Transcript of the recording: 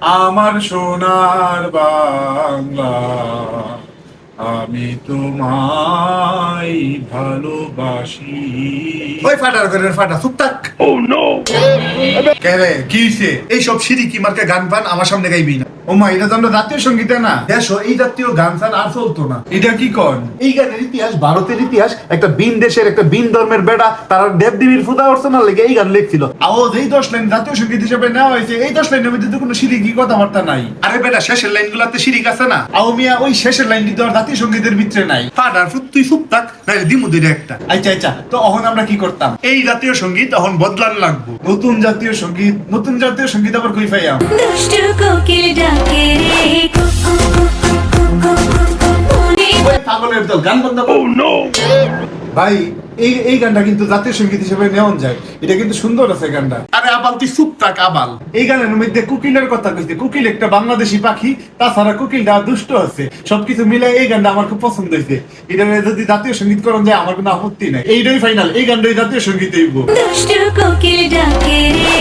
আমার সোনার বাংলা আমি তোমায় ভালোবাসি। ওই ফাটার করে ফাটা চুপ থাক। কে রে কি হইছে? এই সব সিঁড়ি কি মার্কে গান পান আমার সামনে গাইবি না। ও এটা তো আমরা জাতীয় সঙ্গীতে না? দেশ এই জাতীয় গান আর চলতো না। এটা কি কন? এই গানের ইতিহাস ভারতের ইতিহাস একটা বিন দেশের একটা বিন ধর্মের বেড়া তারা দেবদেবীর ফুদা অর্চনার লেগে এই গান লিখছিল। আও যেই দশ লাইন জাতীয় সংগীত হিসেবে নেওয়া হয়েছে। এই দশ লাইনের মধ্যে তো কোনো সিরিকি কথাবার্তা নাই। আরে বেটা শেষের লাইন গুলাতে সিরিক আছে না? আও মিয়া ওই শেষের লাইনটি তো আর জাতীয় সঙ্গীতের ভিতরে নাই। ফাটার ফুট তুই চুপ থাক নাইলে দিমু দিলে একটা। আচ্ছা আচ্ছা তো এখন আমরা কি করতাম? এই জাতীয় সংগীত এখন বদলান লাগবো। নতুন জাতীয় সংগীত নতুন জাতীয় সংগীত আবার কই পাইয়াম? দুষ্টু কোকিল ডাকে রে কুকু কুকু কুকু কুকু মনে ওই পাগলের দল গান বন্ধ কর। ভাই এই এই গানটা কিন্তু জাতীয় সংগীত হিসেবে নেওয়া যায়। এটা কিন্তু সুন্দর আছে গানটা। আরে আবাল তুই চুপ থাক আবাল। এই গানের মধ্যে কুকিলের কথা কইছে। কুকিল একটা বাংলাদেশি পাখি তাছাড়া কুকিলটা দুষ্ট আছে। সবকিছু মিলে এই গানটা আমার খুব পছন্দ হয়েছে। এটা যদি জাতীয় সংগীত করণ যায় আমার কোনো আপত্তি নাই। এইটাই ফাইনাল এই গানটাই জাতীয় সংগীত হইব। দুষ্টু কোকিল ডাকে রে